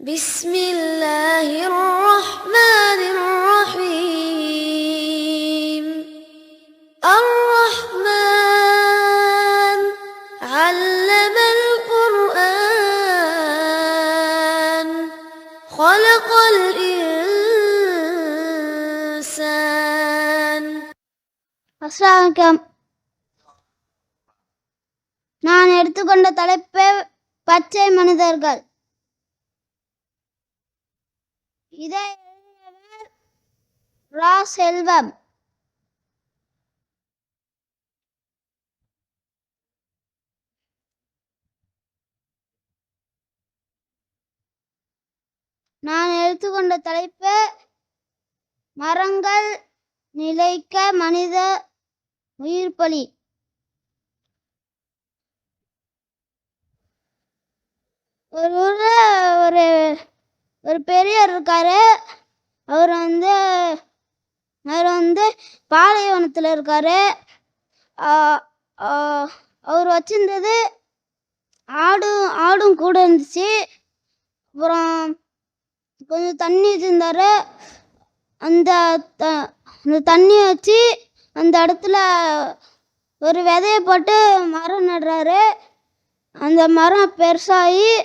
بسم الله الرحمن الرحيم الرحمن علم القرآن خلق الإنسان அஸ்லாம் நான் எடுத்துக்கொண்ட தலைப்பு பச்சை மனிதர்கள் இதை எழுதியவர் ரா செல்வம் நான் எடுத்துக்கொண்ட தலைப்பு மரங்கள் நிலைக்க மனித உயிர் பலி ஒரு ஒரு ஒரு பெரியவர் இருக்காரு. அவர் வந்து அவர் வந்து பாலைவனத்தில் இருக்காரு. அவர் வச்சிருந்தது ஆடும் ஆடும் கூட இருந்துச்சு. அப்புறம் கொஞ்சம் தண்ணி வச்சிருந்தாரு. அந்த த- அந்த தண்ணியை வச்சு அந்த இடத்துல ஒரு விதைய போட்டு மரம் நடுறாரு. அந்த மரம் பெருசாகி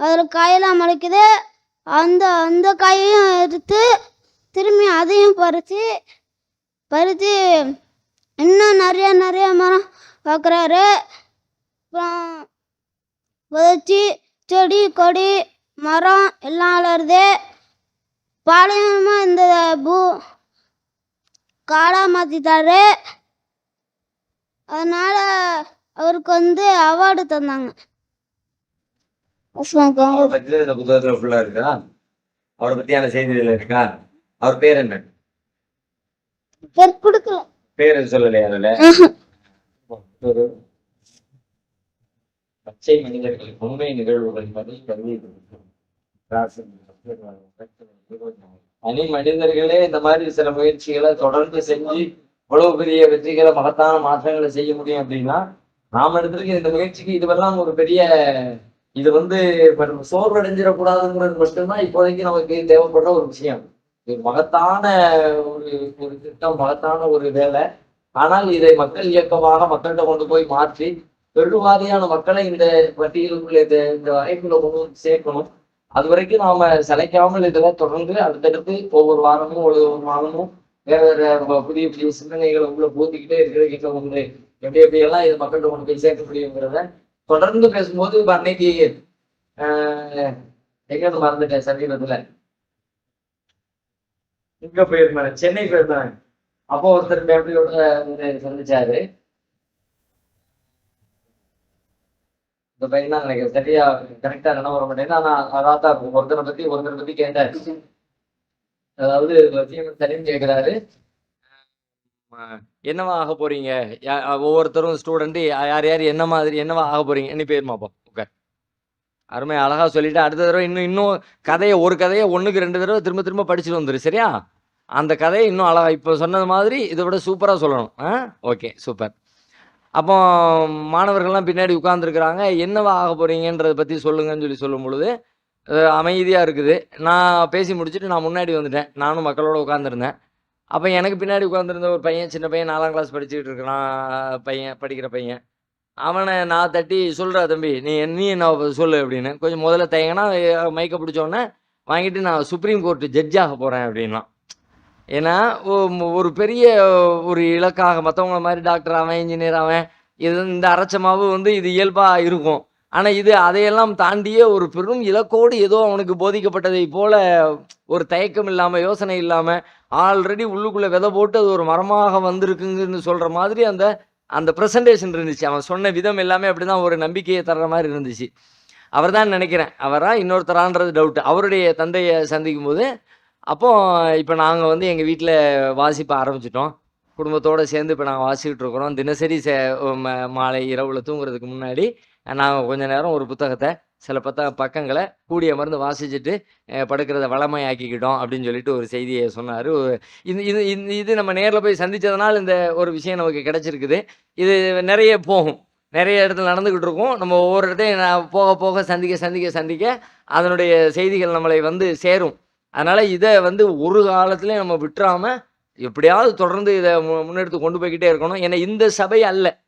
அதில் காயெல்லாம் முளைக்குது. அந்த அந்த காயையும் எடுத்து திரும்பி அதையும் பறித்து பறித்து இன்னும் நிறைய நிறைய மரம் பார்க்குறாரு அப்புறம் விதைச்சி செடி கொடி மரம் எல்லாம் வளருது. பாளையமாக இந்த பூ காடாக மாற்றிட்டாரு அதனால் அவருக்கு வந்து அவார்டு தந்தாங்க. அவரை பத்தி இந்த புத்தகத்துல ஃபுல்லா இருக்கா? அவரை பத்தியான செய்திகள் இருக்கா? அவர் பேர் என்ன? பேர் கொடுக்கல. பேர் சொல்லலையா அதுல பச்சை மனிதர்கள் உண்மை நிகழ்வுகள் தனி மனிதர்களே இந்த மாதிரி சில முயற்சிகளை தொடர்ந்து செஞ்சு இவ்வளவு பெரிய வெற்றிகளை மகத்தான மாற்றங்களை செய்ய முடியும் அப்படின்னா நாம எடுத்திருக்க இந்த முயற்சிக்கு இதுவெல்லாம் ஒரு பெரிய இது வந்து இப்ப நம்ம சோர்வடைஞ்சிடக்கூடாதுங்கிறது மட்டும்தான் இப்போதைக்கு நமக்கு தேவைப்படுற ஒரு விஷயம். இது மகத்தான ஒரு ஒரு திட்டம் மகத்தான ஒரு வேலை. ஆனால் இதை மக்கள் இயக்கமாக மக்கள்கிட்ட கொண்டு போய் மாற்றி பெருவாரியான மக்களை இந்த பட்டியலுக்குள்ள இந்த இந்த வரைக்குள்ள கொண்டு வந்து சேர்க்கணும். அது வரைக்கும் நாம சிலைக்காமல் இதெல்லாம் தொடர்ந்து அடுத்தடுத்து ஒவ்வொரு வாரமும் ஒரு ஒரு மாதமும் வேற வேற புதிய புதிய சிந்தனைகளை உள்ள பூத்திக்கிட்டே கிட்ட ஒன்று எப்படி எப்படியெல்லாம் இது மக்கள்கிட்ட கொண்டு போய் சேர்க்க முடியுங்கிறத தொடர்ந்து பேசும்போது இப்ப அன்னைக்கு எங்க மறந்துட்டேன் சமீபத்துல. இங்க போயிருந்தேன் சென்னை போயிருந்தேன். அப்போ ஒருத்தர் ஃபேமிலியோட வந்து சந்திச்சாரு. இந்த பையன் தான் எனக்கு சரியா கரெக்டா நினைவு வர மாட்டேன் ஆனா அதான் தான் இருக்கும் ஒருத்தரை பத்தி ஒருத்தரை பத்தி கேட்டாரு. அதாவது வசியம் கேட்கிறாரு என்னவா ஆக போறீங்க? யா- ஒவ்வொருத்தரும் ஸ்டூடெண்ட் யார் யார் என்ன மாதிரி என்னவா ஆக போறீங்க? என்ன பேர் ஓகே அருமை அழகா சொல்லிட்டு அடுத்த தடவை இன்னும் இன்னும் கதையை ஒரு கதையை ஒன்றுக்கு ரெண்டு தடவை திரும்ப திரும்ப படிச்சுட்டு வந்துரு சரியா? அந்த கதையை இன்னும் அழகா இப்போ சொன்னது மாதிரி இதை விட சூப்பரா சொல்லணும். ஆ? ஓகே சூப்பர் அப்போ மாணவர்கள்லாம் பின்னாடி உட்காந்துருக்குறாங்க என்னவா ஆக போறீங்கன்றதை பத்தி சொல்லுங்கன்னு சொல்லி சொல்லும் பொழுது அமைதியாக இருக்குது. நான் பேசி முடிச்சுட்டு நான் முன்னாடி வந்துட்டேன். நானும் மக்களோட உட்காந்துருந்தேன் அப்போ எனக்கு பின்னாடி உட்காந்துருந்த ஒரு பையன் சின்ன பையன் நாலாம் கிளாஸ் படிச்சுக்கிட்டு இருக்கிறான் பையன் படிக்கிற பையன். அவனை நான் தட்டி சொல்கிறா தம்பி நீ நீ என்ன சொல்லு அப்படின்னு. கொஞ்சம் முதல்ல தயங்கினா மைக்கை பிடிச்சோன்னே வாங்கிட்டு நான் சுப்ரீம் கோர்ட்டு ஜட்ஜாக போகிறேன் அப்படின்னா ஏன்னா ஒரு பெரிய ஒரு இலக்காக மற்றவங்கள மாதிரி டாக்டர் அவன் இன்ஜினியர் அவன் இது இந்த அரைச்சமாவு வந்து இது இயல்பாக இருக்கும். ஆனால் இது அதையெல்லாம் தாண்டிய ஒரு பெரும் இலக்கோடு ஏதோ அவனுக்கு போதிக்கப்பட்டதை போல ஒரு தயக்கம் இல்லாமல் யோசனை இல்லாமல் ஆல்ரெடி உள்ளுக்குள்ளே விதை போட்டு அது ஒரு மரமாக வந்திருக்குங்கன்னு சொல்கிற மாதிரி அந்த அந்த ப்ரெசன்டேஷன் இருந்துச்சு. அவன் சொன்ன விதம் எல்லாமே அப்படி தான் ஒரு நம்பிக்கையை தர்ற மாதிரி இருந்துச்சு. அவர் தான் நினைக்கிறேன். அவராக இன்னொருத்தரான்றது டவுட்டு அவருடைய தந்தையை சந்திக்கும் போது அப்போ இப்போ நாங்கள் வந்து எங்கள் வீட்டில் வாசிப்ப ஆரம்பிச்சிட்டோம். குடும்பத்தோடு சேர்ந்து இப்போ நாங்கள் வாசிக்கிட்டு இருக்கிறோம். தினசரி சே மாலை இரவுல தூங்குறதுக்கு முன்னாடி நாங்கள் கொஞ்ச நேரம் ஒரு புத்தகத்தை சில பத்த பக்கங்களை கூடிய மருந்து வாசிச்சுட்டு படுக்கிறத வளமையாக்கிக்கிட்டோம் அப்படின்னு சொல்லிட்டு ஒரு செய்தியை சொன்னார். இது இது இது- இது நம்ம நேரில் போய் சந்தித்ததுனால இந்த ஒரு விஷயம் நமக்கு கிடைச்சிருக்குது. இது நிறைய போகும். நிறைய இடத்துல நடந்துக்கிட்டு இருக்கும் நம்ம ஒவ்வொரு இடத்தையும் நான் போக போக சந்திக்க சந்திக்க சந்திக்க அதனுடைய செய்திகள் நம்மளை வந்து சேரும். அதனால் இதை வந்து ஒரு காலத்துலேயும் நம்ம விட்டுறாமல் எப்படியாவது தொடர்ந்து இதை மு- முன்னெடுத்து கொண்டு போய்கிட்டே இருக்கணும். ஏன்னா இந்த சபை அல்ல.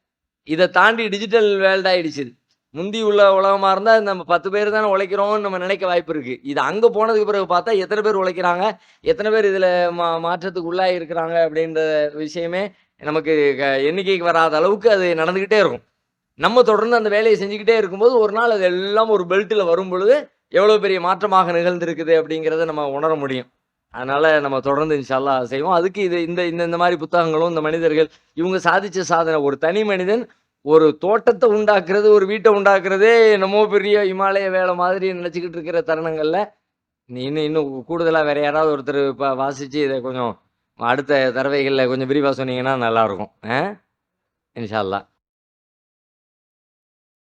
இதை தாண்டி டிஜிட்டல் வேர்ல்ட் முந்தி உள்ள உலகமாக இருந்தால் நம்ம பத்து பேர் தானே உழைக்கிறோம்னு நம்ம நினைக்க வாய்ப்பு இருக்குது இது அங்கே போனதுக்கு பிறகு பார்த்தா எத்தனை பேர் உழைக்கிறாங்க? எத்தனை பேர் இதில் மா மாற்றத்துக்கு உள்ளாக இருக்கிறாங்க அப்படின்ற விஷயமே நமக்கு க- எண்ணிக்கைக்கு வராத அளவுக்கு அது நடந்துக்கிட்டே இருக்கும். நம்ம தொடர்ந்து அந்த வேலையை செஞ்சுக்கிட்டே இருக்கும்போது ஒரு நாள் அது எல்லாம் ஒரு பெல்ட்டில் வரும் பொழுது எவ்வளோ பெரிய மாற்றமாக நிகழ்ந்திருக்குது அப்படிங்கிறத நம்ம உணர முடியும். அதனால் நம்ம தொடர்ந்து இன்ஷால்லா செய்வோம். அதுக்கு இது இந்த இந்த இந்த மாதிரி புத்தகங்களும் இந்த மனிதர்கள் இவங்க சாதித்த சாதனை. ஒரு தனி மனிதன் ஒரு தோட்டத்தை உண்டாக்குறது ஒரு வீட்டை உண்டாக்குறதே என்னமோ பெரிய இமாலய வேலை மாதிரி நினச்சிக்கிட்டு இருக்கிற தருணங்களில் நீ இன்னும் இன்னும் கூடுதலாக வேற யாராவது ஒருத்தர் இப்போ வாசித்து இதை கொஞ்சம் அடுத்த தடவைகளில் கொஞ்சம் விரிவாக சொன்னீங்கன்னா நல்லாயிருக்கும் ஆ? இன்ஷா